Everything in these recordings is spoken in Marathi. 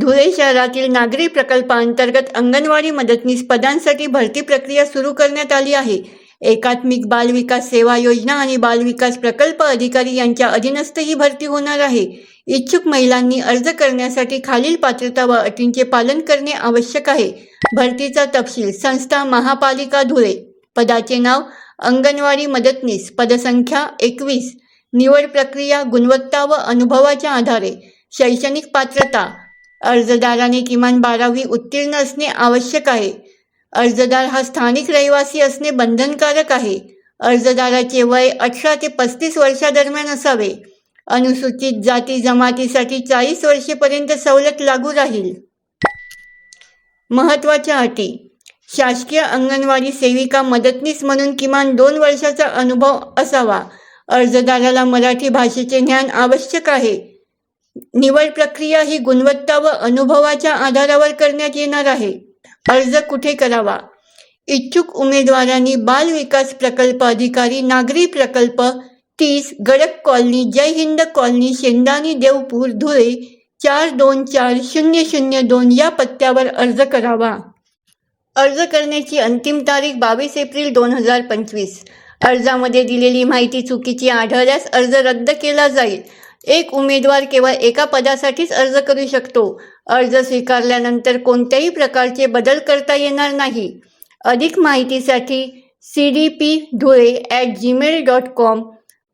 धुळे शहरातील नागरी प्रकल्पांतर्गत अंगणवाडी मदतनीस पदांसाठी भरती प्रक्रिया सुरू करण्यात आली आहे. एकात्मिक बाल विकास सेवा योजना आणि बाल विकास प्रकल्प अधिकारी यांच्या अधीनस्थ ही भरती होणार आहे. इच्छुक महिलांनी अर्ज करण्यासाठी खालील पात्रता व अटींचे पालन करणे आवश्यक आहे. भरतीचा तपशील संस्था महापालिका धुळे. पदाचे नाव अंगणवाडी मदतनीस पदसंख्या एकवीस. निवड प्रक्रिया गुणवत्ता व अनुभवाच्या आधारे. शैक्षणिक पात्रता अर्जदाराने किमान बारावी उत्तीर्ण असणे आवश्यक आहे. अर्जदार हा स्थानिक रहिवासी असणे बंधनकारक आहे. अर्जदाराचे वय अठरा ते पस्तीस वर्षादरम्यान असावे. अनुसूचित जाती जमातीसाठी चाळीस वर्षेपर्यंत सवलत लागू राहील. महत्त्वाच्या अटी. शासकीय अंगणवाडी सेविका मदतनीस म्हणून किमान दोन वर्षाचा अनुभव असावा. अर्जदाराला मराठी भाषेचे ज्ञान आवश्यक आहे. निवड प्रक्रिया ही गुणवत्ता व अनुभवाच्या आधारावर करण्यात येणार आहे. अर्ज कुठे करावा? इच्छुक उमेदवारांनी बाल विकास प्रकल्प अधिकारी नागरी प्रकल्प तीस गडक कॉलनी जय हिंद कॉलनी शेंदानी देवपूर धुळे चार दोन चार शून्य शून्य दोन या पत्त्यावर अर्ज करावा. अर्ज करण्याची अंतिम तारीख बावीस एप्रिल दोन हजार पंचवीस. अर्जामध्ये दिलेली माहिती चुकीची आढळल्यास अर्ज रद्द केला जाईल. एक उमेदवार केवळ एका पदासाठीच अर्ज करू शकतो. अर्ज स्वीकारल्यानंतर कोणत्याही प्रकारचे बदल करता येणार नाही. अधिक माहितीसाठी C D P Dhule at Gmail dot com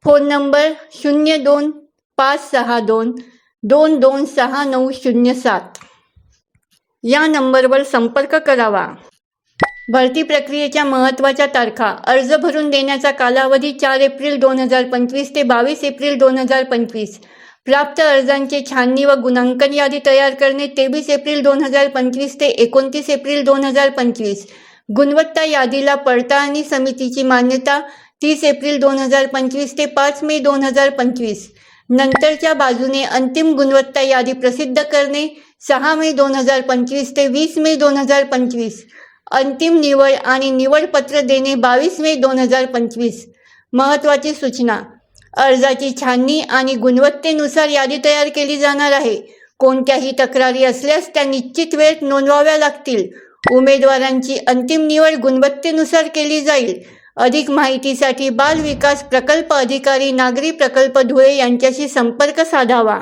phone number शून्य दोन पाच सहा दोन दोन दोन सहा नऊ शून्य सात. या नंबरवर संपर्क करावा. भरती प्रक्रियेच्या महत्त्वाच्या तारखा. अर्ज भरून देण्याचा कालावधी चार एप्रिल दोन हजार पंचवीस ते बावीस एप्रिल दोन हजार पंचवीस. प्राप्त अर्जांचे छाननी व गुणांकन यादी तयार करणे तेवीस एप्रिल दोन हजार पंचवीस ते एकोणतीस एप्रिल दोन हजार पंचवीस. गुणवत्ता यादीला पडताळणी समितीची मान्यता तीस एप्रिल दोन हजार पंचवीस ते पाच मे दोन हजार पंचवीस. नंतरच्या बाजूने अंतिम गुणवत्ता यादी प्रसिद्ध करणे सहा मे दोन हजार पंचवीस ते वीस मे दोन हजार पंचवीस. अंतिम निवड आणि निवडपत्र देणे बावीस मे दोन हजार पंचवीस. महत्त्वाची सूचना. अर्जाची छाननी आणि गुणवत्तेनुसार यादी तयार केली जाणार आहे. कोणत्याही तक्रारी असल्यास त्या निश्चित वेळेत नोंदवाव्या लागतील. उमेदवारांची अंतिम निवड गुणवत्तेनुसार केली जाईल. अधिक माहितीसाठी बाल विकास प्रकल्प अधिकारी नागरी प्रकल्प धुळे यांच्याशी संपर्क साधावा.